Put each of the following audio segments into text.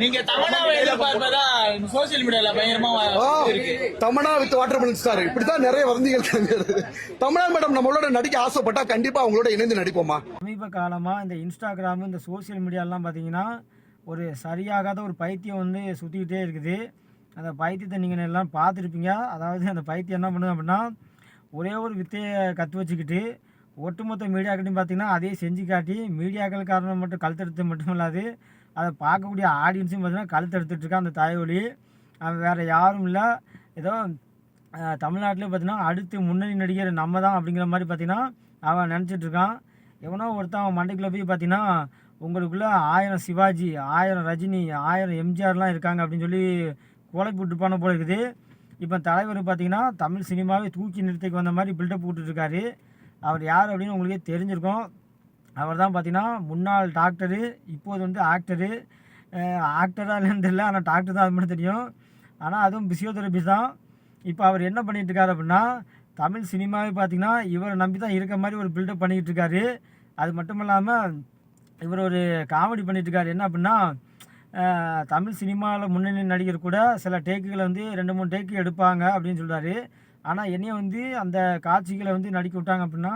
நீங்க தமிழாவை எதிர்பார்ப்பதா? சோசியல் மீடியால பயங்கரமா ஆ, இருக்கு. Tamannaah with watermelon star இப்படித்தான் நிறைய வதந்திகள் தமிழா மேடம் நம்மளோட நடிக்க ஆசைப்பட்டா கண்டிப்பா அவங்களோட இணைந்து நடிப்போமா? சமீப காலமாக இந்த இன்ஸ்டாகிராம் இந்த சோஷியல் மீடியாலாம் பார்த்தீங்கன்னா ஒரு சரியாகாத ஒரு பைத்தியம் வந்து சுற்றிக்கிட்டே இருக்குது. அந்த பைத்தியத்தை நீங்கள் எல்லாம் பார்த்துருப்பீங்க. அதாவது அந்த பைத்தியம் என்ன பண்ணுது அப்படின்னா ஒரே ஒரு வித்தையை கற்று வச்சுக்கிட்டு ஒட்டுமொத்த மீடியாக்கிட்டையும் பார்த்தீங்கன்னா அதே செஞ்சு காட்டி மீடியாக்கள் காரணம் மட்டும் கழுத்தெடுத்து மட்டும் இல்லாது அதை பார்க்கக்கூடிய ஆடியன்ஸும் பார்த்தீங்கன்னா கழுத்தெடுத்துட்டு இருக்கான் அந்த தாயொலி அவன் வேறு யாரும் இல்லை. ஏதோ தமிழ்நாட்டிலே பார்த்தீங்கன்னா அடுத்து முன்னணி நடிகர் நம்ம தான் அப்படிங்கிற மாதிரி பார்த்தீங்கன்னா அவன் நினச்சிட்டு இருக்கான். எவனோ ஒருத்தன் அவன் மண்டைக்குள்ளே போய் பார்த்தீங்கன்னா உங்களுக்குள்ள ஆயிரம் சிவாஜி ஆயிரம் ரஜினி ஆயிரம் எம்ஜிஆர்லாம் இருக்காங்க அப்படின்னு சொல்லி கோலை போட்டுப்பான போல இருக்குது. இப்போ தலைவர் பார்த்தீங்கன்னா தமிழ் சினிமாவே தூக்கி நிறுத்திக்கு வந்த மாதிரி பில்டப் போட்டுட்ருக்காரு அவர் யார் அப்படின்னு உங்களுக்கே தெரிஞ்சிருக்கும். அவர் தான் பார்த்தீங்கன்னா முன்னாள் டாக்டரு இப்போது வந்து ஆக்டரு ஆக்டராக இல்லைன்னு தெரியல ஆனால் டாக்டர் தான் அது மட்டும் தெரியும். ஆனால் அதுவும் பிசியோதெரபிஸ்ட் தான். இப்போ அவர் என்ன பண்ணிகிட்ருக்காரு அப்படின்னா தமிழ் சினிமாவே பார்த்தீங்கன்னா இவரை நம்பி தான் இருக்க மாதிரி ஒரு பில்டப் பண்ணிக்கிட்டு இருக்காரு. அது மட்டும் இல்லாமல் இவர் ஒரு காமெடி பண்ணிகிட்ருக்காரு என்ன அப்படின்னா தமிழ் சினிமாவில் முன்னணி நடிகர் கூட சில டேக்குகளை வந்து ரெண்டு மூணு டேக்கு எடுப்பாங்க அப்படின்னு சொல்கிறாரு ஆனால் என்னையை வந்து அந்த காட்சிகளை வந்து நடிக்க விட்டாங்க அப்படின்னா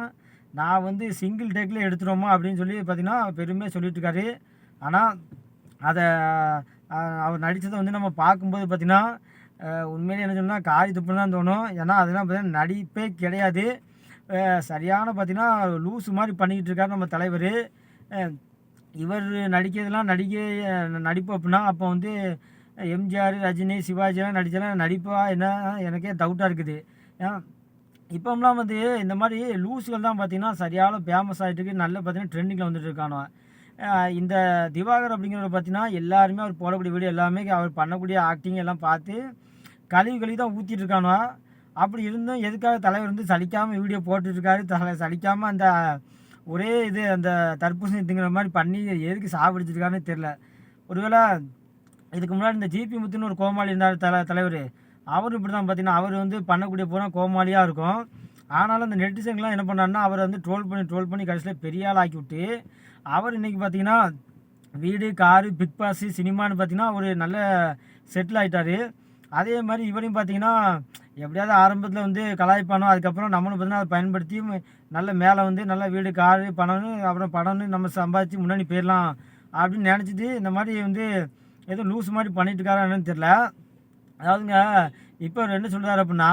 நான் வந்து சிங்கிள் டேக்கில் எடுத்துட்டோமா அப்படின்னு சொல்லி பார்த்தீங்கன்னா பெருமையாக சொல்லிட்டு இருக்காரு. ஆனால் அதை அவர் நடித்ததை வந்து நம்ம பார்க்கும்போது பார்த்திங்கன்னா உண்மையிலே என்ன சொன்னால் காரி துப்புன்னு தான் தோணும். ஏன்னா அதெல்லாம் பார்த்தீங்கன்னா நடிப்பே கிடையாது. சரியான பார்த்திங்கன்னா லூஸு மாதிரி பண்ணிக்கிட்டு இருக்காரு நம்ம தலைவர். இவர் நடிக்கிறதுலாம் நடிக்க நடிப்பு அப்படின்னா அப்போ வந்து எம்ஜிஆர் ரஜினி சிவாஜிலாம் நடித்தெல்லாம் நடிப்பா என்ன எனக்கே டவுட்டாக இருக்குது. ஏன்னா இப்போம்லாம் வந்து இந்த மாதிரி லூஸுகள் தான் பார்த்தீங்கன்னா சரியான ஃபேமஸ் ஆகிட்டு இருக்கு நல்ல பார்த்திங்கன்னா ட்ரெண்டிங்கில் வந்துட்டு இருக்கானோ இந்த திவாகர் அப்படிங்கிறவர் பார்த்தீங்கன்னா எல்லாருமே அவர் போடக்கூடிய வீடியோ எல்லாமே அவர் பண்ணக்கூடிய ஆக்டிங் எல்லாம் பார்த்து கழுவி கழுவி தான் ஊற்றிட்டு இருக்கானோ அப்படி இருந்தும் எதுக்காக தலைவர் வந்து சலிக்காமல் வீடியோ போட்டுட்ருக்காரு? தலை சலிக்காமல் அந்த ஒரே இது அந்த தர்பூசணி இதுங்கிற மாதிரி பண்ணி எதுக்கு சாப்பிடுச்சிருக்காருன்னு தெரில ஒருவேளை இதுக்கு முன்னாடி இந்த ஜிபி முத்துன்னு ஒரு கோமாளி இருந்தார் தலை தலைவர். அவர் இப்படி தான் பார்த்தீங்கன்னா அவர் வந்து பண்ணக்கூடிய பூரா கோமாளியாக இருக்கும். ஆனாலும் அந்த நெட்டிசன்கெலாம் என்ன பண்ணாருன்னா அவரை வந்து ட்ரோல் பண்ணி ட்ரோல் பண்ணி கடைசியில் பெரிய ஆள் ஆக்கி விட்டு அவர் இன்றைக்கி பார்த்தீங்கன்னா வீடு காரு பிக் பாஸு சினிமான்னு பார்த்தீங்கன்னா ஒரு நல்ல செட்டில் ஆகிட்டார் அதே மாதிரி இவரையும் பார்த்தீங்கன்னா எப்படியாவது ஆரம்பத்தில் வந்து கலாய்ப்பானோ அதுக்கப்புறம் நம்மளும் பார்த்தீங்கன்னா அதை பயன்படுத்தி நல்ல மேலே வந்து நல்ல வீடு காரு பணம்னு அப்புறம் பணம்னு நம்ம சம்பாதிச்சு முன்னாடி போயிடலாம் அப்படின்னு நினச்சிட்டு இந்த மாதிரி வந்து ஏதோ லூஸ் மாதிரி பண்ணிட்டு இருக்காரா என்னன்னு தெரில அதாவதுங்க இப்போ என்ன சொல்கிறார் அப்படின்னா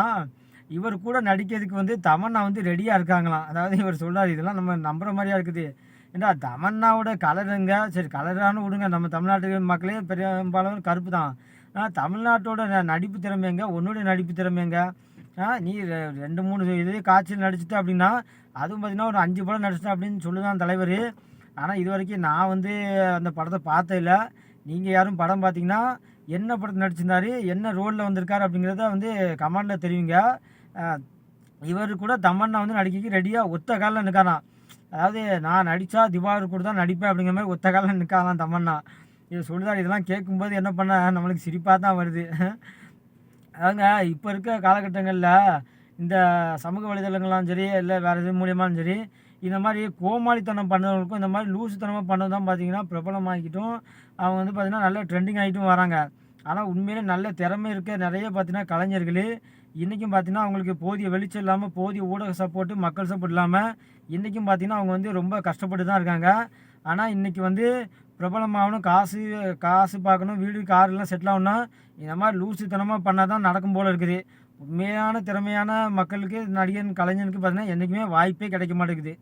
இவர் கூட நடிக்கிறதுக்கு வந்து தமன்னா வந்து ரெடியாக இருக்காங்களாம். அதாவது இவர் சொல்கிறார் இதெல்லாம் நம்ம நம்புகிற மாதிரியா இருக்குது. ஏண்டா தமன்னாவோட கலருங்க சரி கலரானு விடுங்க. நம்ம தமிழ்நாட்டு மக்களே பெரும்பாலும் கருப்பு தான் ஆனால் தமிழ்நாட்டோட ந- நடிப்பு திறமைங்க உன்னுடைய நடிப்பு திறமைங்க நீ ரெ- ரெண்டு மூணு இது காய்ச்சல் நடிச்சிட்ட அப்படின்னா அதுவும் பார்த்தீங்கன்னா ஒரு அஞ்சு படம் நடிச்சிட்டேன் அப்படின்னு சொல்லுதான் தலைவர். ஆனால் இது வரைக்கும் நான் வந்து அந்த படத்தை பார்த்ததில்லை. நீங்கள் யாரும் படம் பார்த்தீங்கன்னா என்ன படத்தில் நடிச்சிருந்தாரு என்ன ரோலில் வந்திருக்கார் அப்படிங்கிறத வந்து கமெண்டில் தெரிவிங்க. இவர் கூட தமன்னா வந்து நடிக்கைக்கு ரெடியாக ஒத்த காலில் நிற்காராம் அதாவது நான் நடித்தா திவாகர் கூட தான் நடிப்பேன் அப்படிங்கிற மாதிரி ஒத்த காலில் நிற்காராம் தமன்னா. இது சொல்லுதார் இதெல்லாம் கேட்கும்போது என்ன பண்ண நம்மளுக்கு சிரிப்பாக தான் வருது. அதாங்க இப்போ இருக்க காலகட்டங்களில் இந்த சமூக வலைதளங்களாம் சரி இல்லை வேறு எது மூலியமாலும் சரி இந்த மாதிரி கோமாளித்தனம் பண்ணவங்களுக்கும் இந்த மாதிரி லூசுத்தனமாக பண்ணது தான் பார்த்தீங்கன்னா பிரபலமாகிட்டும். அவங்க வந்து பார்த்திங்கன்னா நல்ல ட்ரெண்டிங் ஆகிட்டும் வராங்க. ஆனால் உண்மையிலே நல்ல திறமை இருக்க நிறைய பார்த்திங்கன்னா கலைஞர்கள் இன்றைக்கும் பார்த்தீங்கன்னா அவங்களுக்கு போதிய வெளிச்சம் இல்லாமல் போதிய ஊடக சப்போர்ட்டு மக்கள் சப்போர்ட் இல்லாமல் இன்றைக்கும் பார்த்தீங்கன்னா அவங்க வந்து ரொம்ப கஷ்டப்பட்டு தான் இருக்காங்க. ஆனால் இன்றைக்கி வந்து பிரபலமாகணும் காசு காசு பார்க்கணும் வீடு கார்லாம் செட்டில் ஆகணும்னா இந்த மாதிரி லூசுத்தனமாக பண்ணால் தான் நடக்கும் போல் இருக்குது. உண்மையான திறமையான மக்களுக்கு நடிகன் கலைஞனுக்கு பார்த்தீங்கன்னா என்றைக்குமே வாய்ப்பே கிடைக்க மாட்டேங்குது.